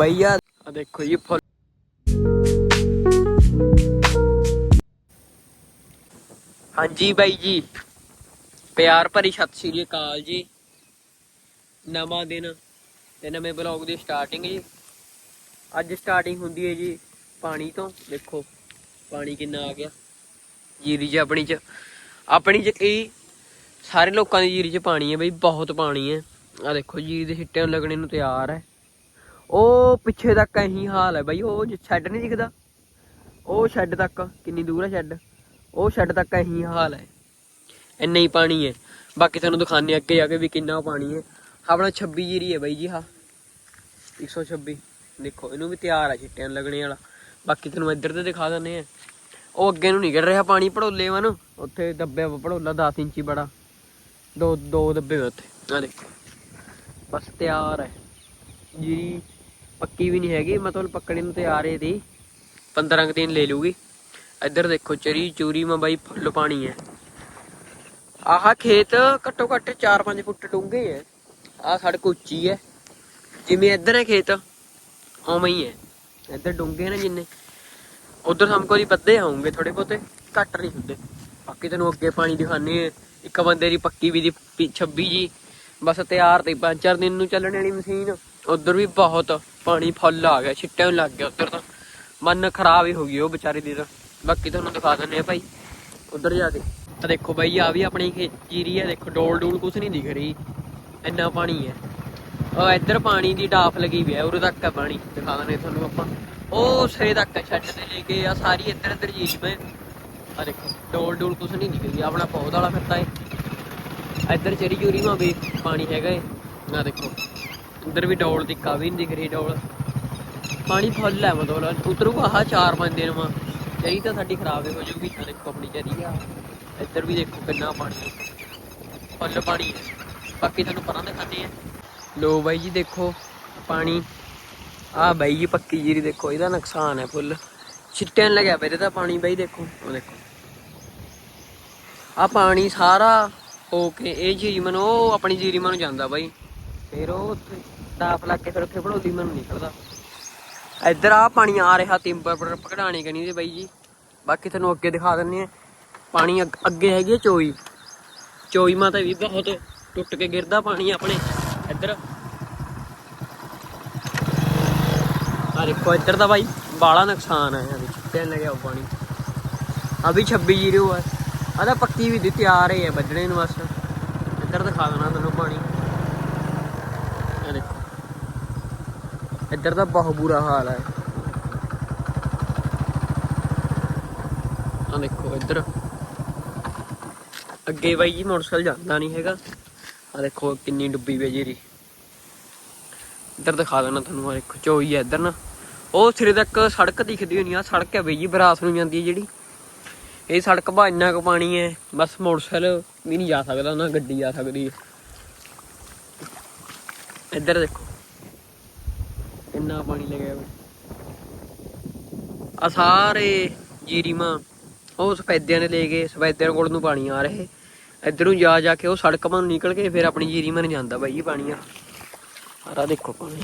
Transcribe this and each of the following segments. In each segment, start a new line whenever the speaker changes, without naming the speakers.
ਭਈਆ ਆ ਦੇਖੋ ਜੀ, ਫੁੱਲ। ਹਾਂਜੀ ਬਾਈ ਜੀ। ਪਿਆਰ ਭਰੀ ਸਤਿ ਸ਼੍ਰੀ ਅਕਾਲ ਜੀ। ਨਵਾਂ ਦਿਨ ਤੇ ਨਵੇਂ ਬਲੌਗ ਦੀ ਸਟਾਰਟਿੰਗ ਜੀ। ਅੱਜ ਸਟਾਰਟਿੰਗ ਹੁੰਦੀ ਹੈ ਜੀ ਪਾਣੀ ਤੋਂ। ਦੇਖੋ, ਪਾਣੀ ਕਿੰਨਾ ਆ ਗਿਆ। ਜੀਰੀ 'ਚ ਆਪਣੀ 'ਚ। ਆਪਣੀ 'ਚ ਕੀ ਸਾਰੇ ਲੋਕਾਂ ਦੀ ਜੀਰੀ 'ਚ ਪਾਣੀ ਹੈ ਬਈ, ਬਹੁਤ ਪਾਣੀ ਹੈ। ਆ ਦੇਖੋ, ਜੀਰੀ ਦੇ ਛਿੱਟਿਆਂ ਲੱਗਣੇ ਨੂੰ ਤਿਆਰ ਹੈ। ਉਹ ਪਿੱਛੇ ਤੱਕ ਇਹੀ ਹਾਲ ਹੈ ਬਾਈ, ਉਹ ਸ਼ੈੱਡ ਨਹੀਂ ਦਿਖਦਾ। ਉਹ ਸ਼ੈੱਡ ਤੱਕ, ਕਿੰਨੀ ਦੂਰ ਹੈ ਸ਼ੈੱਡ? ਉਹ ਛੱਡ ਤੱਕ ਇਹੀ ਹਾਲ ਹੈ। ਇੰਨਾ ਹੀ ਪਾਣੀ ਹੈ। ਬਾਕੀ ਤੁਹਾਨੂੰ ਦਿਖਾਣੇ ਅੱਗੇ ਜਾ ਕੇ ਵੀ ਕਿੰਨਾ ਪਾਣੀ ਹੈ। ਆਪਣਾ 26 ਜੀਰੀ ਹੈ ਬਾਈ ਜੀ ਹਾਂ 126 ਦੇਖੋ, ਇਹਨੂੰ ਵੀ ਤਿਆਰ ਹੈ ਛਿੱਟਿਆਂ ਨੂੰ ਲੱਗਣੇ ਵਾਲਾ। ਬਾਕੀ ਤੁਹਾਨੂੰ ਇੱਧਰ ਤੇ ਦਿਖਾ ਦਿੰਦੇ ਆ ਉਹ ਅੱਗੇ ਨੂੰ ਨਿਕਲ ਰਿਹਾ ਪਾਣੀ ਭੜੋਲੇ ਵਨ ਉੱਥੇ ਦੱਬਿਆ ਵਾ ਭੜੋਲਾ 10 ਇੰਚੀ ਬੜਾ। ਦੋ ਦੋ ਦੱਬੇ ਹੋਏ ਉੱਥੇ। ਆ ਦੇਖੋ। ਬਸ ਤਿਆਰ ਹੈ। ਜੀ ਪੱਕੀ ਵੀ ਨਹੀਂ ਹੈਗੀ ਮਤਲਬ ਪੱਕਣੇ ਨੂੰ ਤਿਆਰ ਏ ਦੀ 15 ਕੁ ਦਿਨ ਲੈ ਲੂਗੀ ਇੱਧਰ ਦੇਖੋ, ਚਰੀ ਚੂਰੀ ਮਾ ਬਾਈ ਫੁੱਲ ਪਾਣੀ ਹੈ ਆਹ ਖੇਤ ਘੱਟੋ ਘੱਟ 4-5 ਫੁੱਟ ਡੂੰਘੇ ਹੈ ਆਹ ਸੜਕ ਉੱਚੀ ਹੈ ਜਿਵੇਂ ਇੱਧਰ ਹੈ ਖੇਤ, ਉਵੇਂ ਹੀ ਹੈ ਇੱਧਰ ਡੂੰਘੇ ਨੇ ਜਿੰਨੇ। ਉਧਰ ਸਮਕੋ ਦੀ ਪੱਦੇ ਆਉਂਗੇ ਥੋੜੇ ਬਹੁਤੇ, ਘੱਟ ਨਹੀਂ ਹੁੰਦੇ। ਬਾਕੀ ਤੈਨੂੰ ਅੱਗੇ ਪਾਣੀ ਦਿਖਾਣੇ ਆ। ਇੱਕ ਬੰਦੇ ਦੀ ਪੱਕੀ ਵੀ ਦੀ ਪੀ- 26 ਜੀ। ਬਸ ਤਿਆਰ ਤੇ, ਪੰਜ ਚਾਰ ਦਿਨ ਨੂੰ ਚੱਲਣ ਵਾਲੀ ਮਸ਼ੀਨ। ਉਧਰ ਵੀ ਬਹੁਤ ਪਾਣੀ ਫੁੱਲ ਆ ਗਿਆ ਛਿੱਟਿਆਂ ਨੂੰ ਲੱਗ ਗਿਆ ਉਧਰ ਤਾਂ। ਮਨ ਖਰਾਬ ਹੀ ਹੋ ਗਈ ਉਹ ਵਿਚਾਰੇ ਦੀ ਤਾਂ। ਬਾਕੀ ਤੁਹਾਨੂੰ ਦਿਖਾ ਦਿੰਨੇ ਆ ਭਾਈ, ਉਧਰ ਜਾ ਕੇ। ਆ ਦੇਖੋ ਬਾਈ ਆ ਵੀ ਆਪਣੀ ਖੇ- ਜੀਰੀ ਹੈ ਦੇਖੋ ਡੋਲ ਡੂਲ ਕੁਛ ਨਹੀਂ ਦਿਖ ਰਹੀ, ਇੰਨਾ ਪਾਣੀ ਹੈ। ਉਹ ਇੱਧਰ ਪਾਣੀ ਦੀ ਡਾਫ ਲੱਗੀ ਵੀ ਹੈ, ਉਰੇ ਤੱਕ ਹੈ ਪਾਣੀ, ਦਿਖਾ ਦਿੰਨੇ ਤੁਹਾਨੂੰ ਆਪਾਂ। ਉਹ ਸਿਰੇ ਤੱਕ ਛੱਡ ਤੇ ਲੈ ਕੇ ਆ ਸਾਰੀ ਇੱਧਰ ਇੱਧਰ ਜੀਰੀ ਮੈਂ ਆ ਦੇਖੋ, ਡੋਲ ਡੋਲ ਕੁਛ ਨਹੀਂ ਦਿਖ ਰਹੀ, ਆਪਣਾ ਪੌਦ ਵਾਲਾ ਫਿਰਦਾ ਏ। ਇੱਧਰ ਚਰੀ ਚੂਰੀ ਮਾ ਵੀ ਪਾਣੀ ਹੈਗਾ ਏ। ਆ ਦੇਖੋ ਇੱਧਰ ਵੀ ਡੌਲ ਦਿੱਕਾ ਵੀ ਨਹੀਂ ਦਿਖ ਰਹੀ ਡੋਲ। ਪਾਣੀ ਫੁੱਲ ਹੈ ਮਤਲਬ ਉਤਰੂਗਾ ਆਹ ਚਾਰ ਪੰਜ ਦਿਨ ਮਾ ਚਰੀ ਤਾਂ ਸਾਡੀ ਖਰਾਬ ਹੀ ਹੋ ਜਾਊਗੀ, ਤਾਂ ਦੇਖੋ ਆਪਣੀ ਚਰੀ ਆ। ਇੱਧਰ ਵੀ ਦੇਖੋ ਕਿੰਨਾ ਪਾਣੀ। ਫੁੱਲ ਪਾਣੀ ਹੈ। ਬਾਕੀ ਤੁਹਾਨੂੰ ਪਰਾਂ ਦਿਖਾਉਂਦੇ ਆ ਲੋ ਬਾਈ ਜੀ ਦੇਖੋ ਪਾਣੀ। ਆ ਬਾਈ ਜੀ ਪੱਕੀ ਜੀਰੀ ਦੇਖੋ, ਇਹਦਾ ਨੁਕਸਾਨ ਹੈ ਫੁੱਲ ਛਿੱਟਿਆਂ ਨੂੰ ਲੱਗਿਆ ਪਏ ਇਹਦਾ ਪਾਣੀ ਬਾਈ ਦੇਖੋ। ਉਹ ਦੇਖੋ। ਆ ਪਾਣੀ ਸਾਰਾ ਹੋ ਕੇ, ਇਹ ਜੀਰੀ ਮਨ, ਉਹ ਆਪਣੀ ਜੀਰੀ ਮਨ ਜਾਂਦਾ ਬਾਈ। ਫਿਰ ਉਹ ਉੱਥੇ ਡਾਫ ਲੱਗ ਕੇ ਫਿਰ ਉੱਥੇ ਭੜੋਲੀ ਮਨ ਨਿਕਲਦਾ। ਇੱਧਰ ਆ ਪਾਣੀ ਆ ਰਿਹਾ ਤਿੰਬਰ ਪਰ ਪਕੜਾਣੀ ਕਨੀ ਦੇ ਬਾਈ ਜੀ? ਬਾਕੀ ਤੁਹਾਨੂੰ ਅੱਗੇ ਦਿਖਾ ਦਿੰਨੇ ਆ ਪਾਣੀ ਅੱਗ- ਅੱਗੇ ਹੈਗੀ ਆ ਚੋਈ। ਚੋਈ ਮਾ ਤਾਂ ਵੀ ਬਹੁਤ ਟੁੱਟ ਕੇ ਗਿਰਦਾ ਪਾਣੀ ਆਪਣੇ ਇੱਧਰ। ਆ ਦੇਖੋ ਇੱਧਰ ਦਾ ਬਾਈ ਬਾਲਾ ਨੁਕਸਾਨ ਹੈ ਇਹਦੇ ਛਿੱਟੇ ਲੱਗਿਆ ਪਾਣੀ। ਆ ਵੀ 26 ਜੀਰੋ ਹੈ ਆ ਤਾਂ ਪੱਕੀ ਵੀ ਤਿਆਰ ਹੀ ਹੈ ਵੱਜਣੇ ਨੂੰ ਬਸ। ਇੱਧਰ ਦਿਖਾ ਦੇਣਾ ਤੁਹਾਨੂੰ ਪਾਣੀ। ਆ ਦੇਖੋ। ਇੱਧਰ ਦਾ ਬਹੁਤ ਬੁਰਾ ਹਾਲ ਹੈ ਆ ਦੇਖੋ ਇੱਧਰ। ਅੱਗੇ ਬਾਈ ਜੀ ਮੋਟਰਸਾਈਕਲ ਜਾਂਦਾ ਨਹੀਂ ਹੈਗਾ। ਆ ਦੇਖੋ ਕਿੰਨੀ ਡੁੱਬੀ ਪਈ ਜੀਰੀ ਇੱਧਰ ਦਿਖਾ ਦੇਣਾ ਤੁਹਾਨੂੰ ਆ ਦੇਖੋ, ਚੋਈ ਹੈ ਇੱਧਰ ਨਾ। ਉਹ ਸਿਰੇ ਤੱਕ ਸੜਕ ਦਿਖਦੀ ਹੋਣੀ ਆ। ਸੜਕ ਹੈ ਬਈ ਜੀ, ਬਰਾਸ ਨੂੰ ਜਾਂਦੀ ਹੈ ਜਿਹੜੀ। ਇਹ ਸੜਕ ਬਾ ਇੰਨਾ ਕੁ ਪਾਣੀ ਹੈ ਬਸ ਮੋਟਰਸਾਈਕਲ ਵੀ ਨਹੀਂ ਜਾ ਸਕਦਾ, ਨਾ ਗੱਡੀ ਜਾ ਸਕਦੀ। ਹੈ ਇੱਧਰ ਦੇਖੋ। ਇੰਨਾ ਪਾਣੀ ਲੱਗਿਆ ਹੋਇਆ। ਆ ਸਾਰੇ ਜੀਰੀਮਾ ਉਹ ਸਫੈਦਿਆਂ ਨੇ ਲੈ ਕੇ ਸਫੈਦਿਆਂ ਕੋਲ ਨੂੰ ਪਾਣੀ ਆ ਰਹੇ। ਇੱਧਰੋਂ ਜਾ ਜਾ ਕੇ ਉਹ ਸੜਕ ਮਨ ਨਿਕਲ ਕੇ ਫਿਰ ਆਪਣੀ ਜੀਰੀਮਾ ਨੂੰ ਜਾਂਦਾ ਬਾਈ ਇਹ ਪਾਣੀ ਆ। ਆਰਾ ਦੇਖੋ ਪਾਣੀ।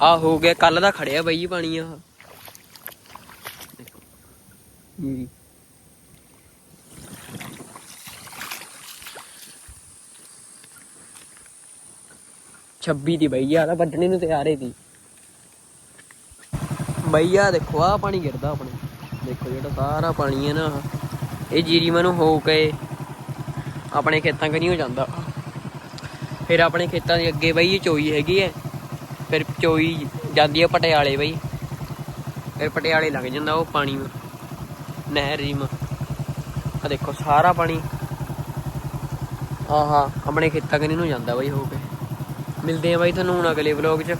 ਆ ਹੋ ਗਿਆ ਕੱਲ ਦਾ ਖੜਿਆ ਬਾਈ ਪਾਣੀ ਆ ਦੇਖੋ। ਜੀ 26 ਦੀ ਬਈ ਯਾਰ ਵੱਢਣੇ ਨੂੰ ਤਿਆਰ ਹੈ ਦੀ ਬਈ ਆ ਦੇਖੋ ਆ ਪਾਣੀ ਗਿਰਦਾ ਆਪਣੇ। ਦੇਖੋ ਜਿਹੜਾ ਸਾਰਾ ਪਾਣੀ ਹੈ ਨਾ, ਇਹ ਜੀਰੀ ਮਨੂੰ ਹੋ ਕੇ ਆਪਣੇ ਖੇਤਾਂ ਕਨੀ ਹੋ ਜਾਂਦਾ। ਫਿਰ ਆਪਣੇ ਖੇਤਾਂ ਦੇ ਅੱਗੇ ਬਈ ਚੋਈ ਹੈਗੀ ਹੈ। ਫਿਰ ਚੋਈ ਜਾਂਦੀ ਹੈ ਪਟਿਆਲੇ ਬਈ। ਫਿਰ ਪਟਿਆਲੇ ਲੱਗ ਜਾਂਦਾ ਉਹ ਪਾਣੀ ਨਹਿਰ ਜੀ ਆ ਦੇਖੋ ਸਾਰਾ ਪਾਣੀ। ਆਹਾ ਆਪਣੇ ਖੇਤਾਂ ਕਰੀ ਨੂੰ ਜਾਂਦਾ ਬਈ ਹੋ ਕੇ। ਮਿਲਦੇ ਆ ਬਾਈ ਤੁਹਾਨੂੰ ਹੁਣ ਅਗਲੇ ਵਲੌਗ 'ਚ।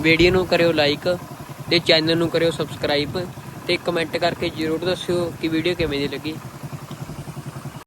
ਵੀਡੀਓ ਨੂੰ ਕਰਿਓ ਲਾਈਕ ਤੇ ਚੈਨਲ ਨੂੰ ਕਰਿਓ ਸਬਸਕ੍ਰਾਈਬ ਤੇ ਕਮੈਂਟ ਕਰਕੇ ਜਰੂਰ ਦੱਸਿਓ ਕਿ ਵੀਡੀਓ ਕਿਵੇਂ ਦੀ ਲੱਗੀ।